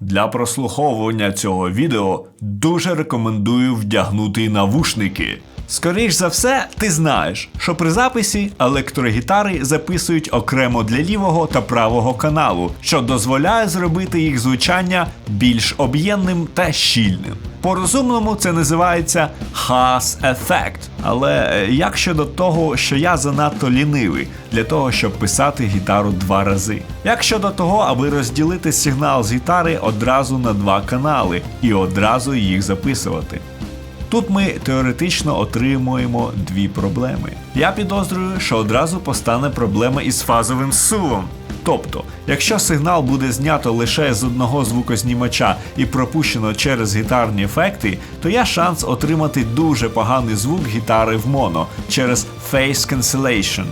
Для прослуховування цього відео дуже рекомендую вдягнути навушники. Скоріш за все, ти знаєш, що при записі електрогітари записують окремо для лівого та правого каналу, що дозволяє зробити їх звучання більш об'ємним та щільним. По-розумному це називається Haas ефект. Але е, як щодо того, що я занадто лінивий для того, щоб писати гітару два рази? Як щодо того, аби розділити сигнал з гітари одразу на два канали і одразу їх записувати? Тут ми теоретично отримуємо дві проблеми. Я підозрюю, що одразу постане проблема із фазовим сувом. Тобто, якщо сигнал буде знято лише з одного звукознімача і пропущено через гітарні ефекти, то є шанс отримати дуже поганий звук гітари в моно через Phase Cancellation.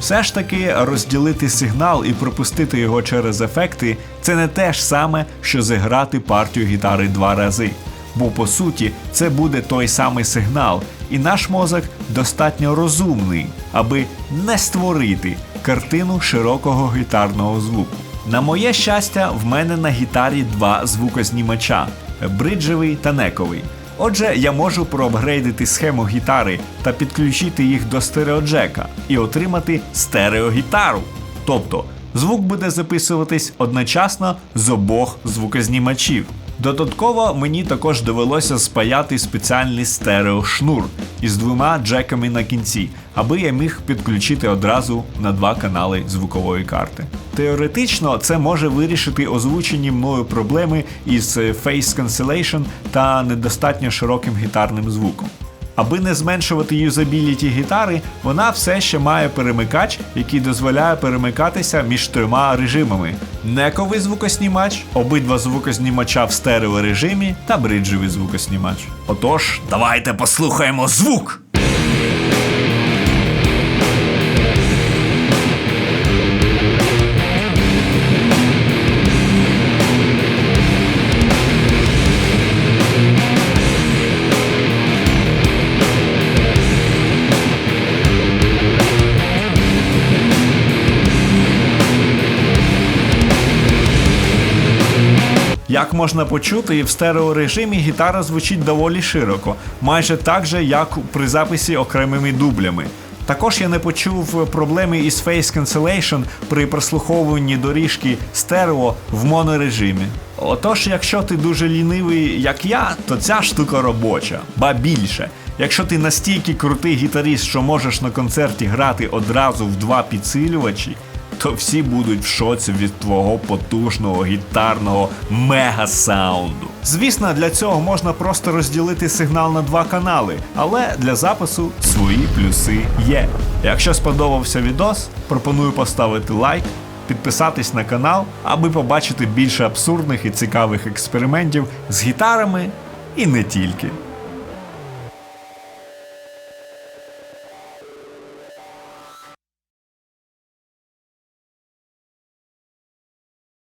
Все ж таки розділити сигнал і пропустити його через ефекти це не те ж саме, що зіграти партію гітари два рази. Бо по суті це буде той самий сигнал, і наш мозок достатньо розумний, аби не створити картину широкого гітарного звуку. На моє щастя, в мене на гітарі два звукознімача бриджевий та нековий. Отже, я можу проапгрейдити схему гітари та підключити їх до стереоджека і отримати стереогітару. Тобто звук буде записуватись одночасно з обох звукознімачів. Додатково мені також довелося спаяти спеціальний стереошнур із двома джеками на кінці, аби я міг підключити одразу на два канали звукової карти. Теоретично це може вирішити озвучені мною проблеми із е, Face Cancellation та недостатньо широким гітарним звуком. Аби не зменшувати юзабіліті гітари, вона все ще має перемикач, який дозволяє перемикатися між трьома режимами: нековий звукоснімач, обидва звукознімача в стереорежимі та бриджовий звукоснімач. Отож, давайте послухаємо звук! Як можна почути, в стереорежимі гітара звучить доволі широко, майже так же, як при записі окремими дублями. Також я не почув проблеми із Face Cancellation при прослуховуванні доріжки стерео в монорежимі. Отож, якщо ти дуже лінивий, як я, то ця штука робоча, ба більше. Якщо ти настільки крутий гітаріст, що можеш на концерті грати одразу в два підсилювачі, то всі будуть в шоці від твого потужного гітарного мега-саунду. Звісно, для цього можна просто розділити сигнал на два канали, але для запису свої плюси є. Якщо сподобався відос, пропоную поставити лайк, підписатись на канал, аби побачити більше абсурдних і цікавих експериментів з гітарами і не тільки.